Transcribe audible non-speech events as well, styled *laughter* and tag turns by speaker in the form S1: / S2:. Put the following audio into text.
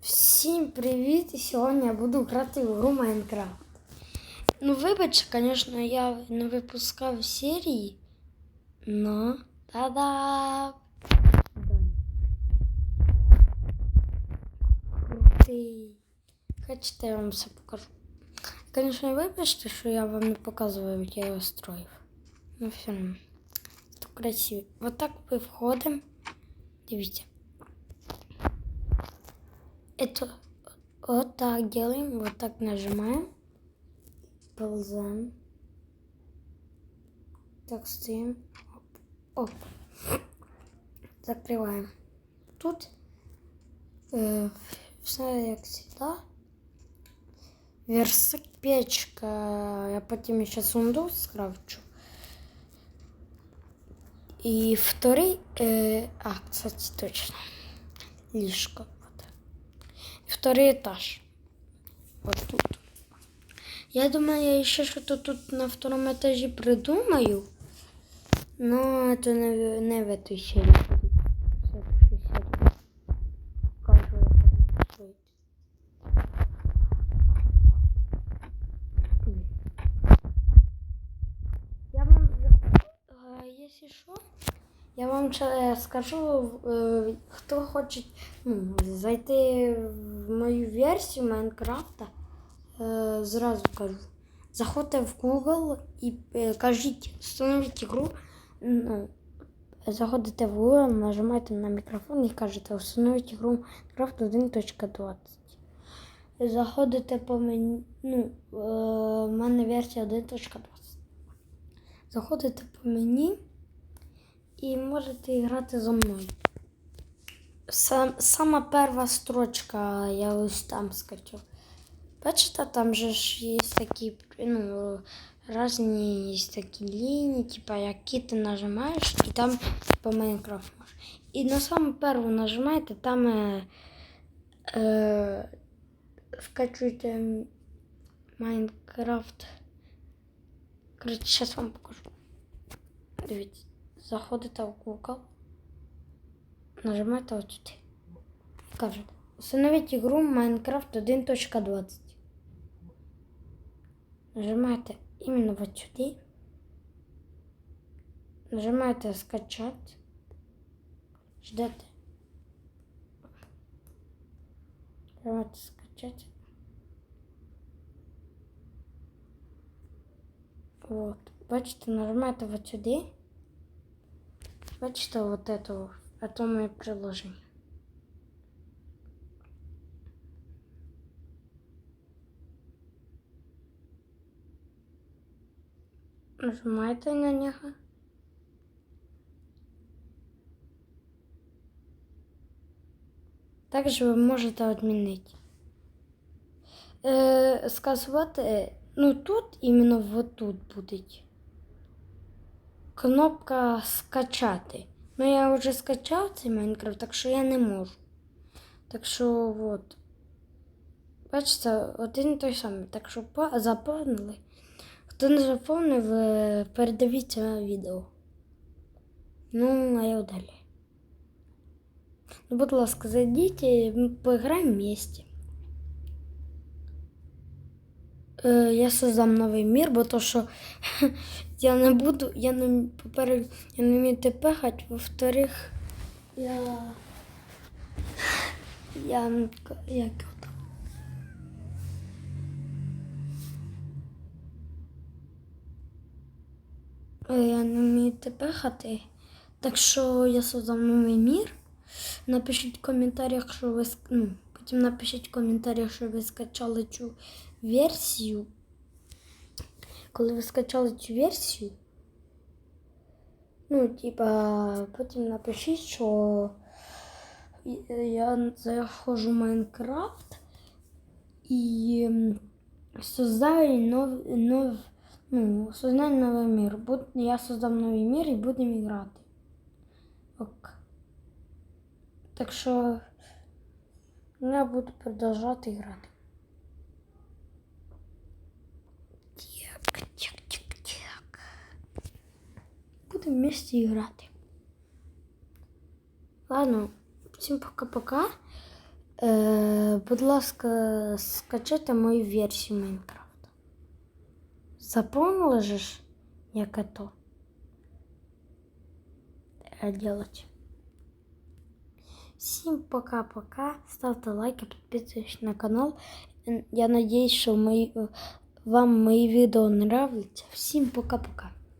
S1: Всім привіт! І сьогодні я буду грати в гру Майнкрафт. Ну, вибач, звісно, я не випускав серії. Но та-да! Крутий. Хочете, я вам все покажу. Звісно, вибачте, що я вам не показував, як я його строїв. Ну, все одно. Це красиво. Вот так ми входимо. Дивіться. Это вот так делаем, вот так нажимаем, ползаем, так стоим, оп, оп. закрываем. Тут э, все як всегда. Версак печка. Я потім ще сундук скрафчу. И второй, э, а, кстати, точно, лишко. Вот. Второй этаж. Вот тут. Я думаю, я еще что-то тут на втором этаже придумаю. Но это не, не в этой серии. будет. В следующей серии. Покажу, как это будет. Я вам, э, если что, я вам ще скажу, е, хто хоче ну, зайти в мою версію Майнкрафта, е, зразу кажу. Заходьте в Google і е, кажіть, встановіть ігру. Ну, заходите в Google, нажимаєте на мікрофон і кажете встановіть ігру Minecraft 1.20. Заходите по меню, ну, е, в мене версія 1.20. Заходите по мені і можете грати зі мною. Сам, сама перша строчка я ось там скачав. Бачите, там же ж є такі, ну, різні є такі лінії, типа, які ти нажимаєш, і там по Майнкрафт можеш. І на саму першу нажимаєте, там е, е, скачуєте Майнкрафт. Коротше, зараз вам покажу. Дивіться, заходите в Google, нажимаєте ось сюди. І кажете, установіть ігру Minecraft 1.20. Нажимаєте іменно вот сюди. Нажимаєте скачати. Ждете. Нажимаєте скачати. Вот. Бачите, нажимаєте вот сюди. Бачите, вот это, Вот, это моє приложення. Нажимаєте на нього. Також ви можете відмінити. Е, скасувати, ну тут іменно вот тут буде кнопка скачати. Ну я вже скачав цей Майнкрафт, так що я не можу. Так що от. Бачите, один і той самий. Так що по- заповнили. Хто не заповнив, е, передивіться відео. Ну, а я далі. Ну, будь ласка, зайдіть і ми поіграємо вместе. Е, я создам новий мір, бо то, що *laughs* я не буду, я не, по-перше, я не вмію тепехати, во-вторых, я. Я як? Е, Я не вмію тепехати. Так що я создам новий мір. Напишіть в коментарях, що ви ну, потім напишіть в коментарях, що ви скачали цю версію. Коли ви скачали цю версію, ну, типа, потім напишіть, що я заходжу в Майнкрафт і создаю нов, нов, ну, создаю новий мір. Буд, я создам новий мір і будемо грати. Ок. Так що ну, я буду продовжувати грати. Так, так, так, так. Будемо вместе грати. Ладно, всім пока-пока. Е, будь ласка, скачайте мою версію Майнкрафта. Запомнила же ж, як это е, делать. Всім пока-пока. Ставте лайки, підписуйтесь на канал. Е, Я надіюсь, що мої, вам мої відео нравляться. Всім пока-пока.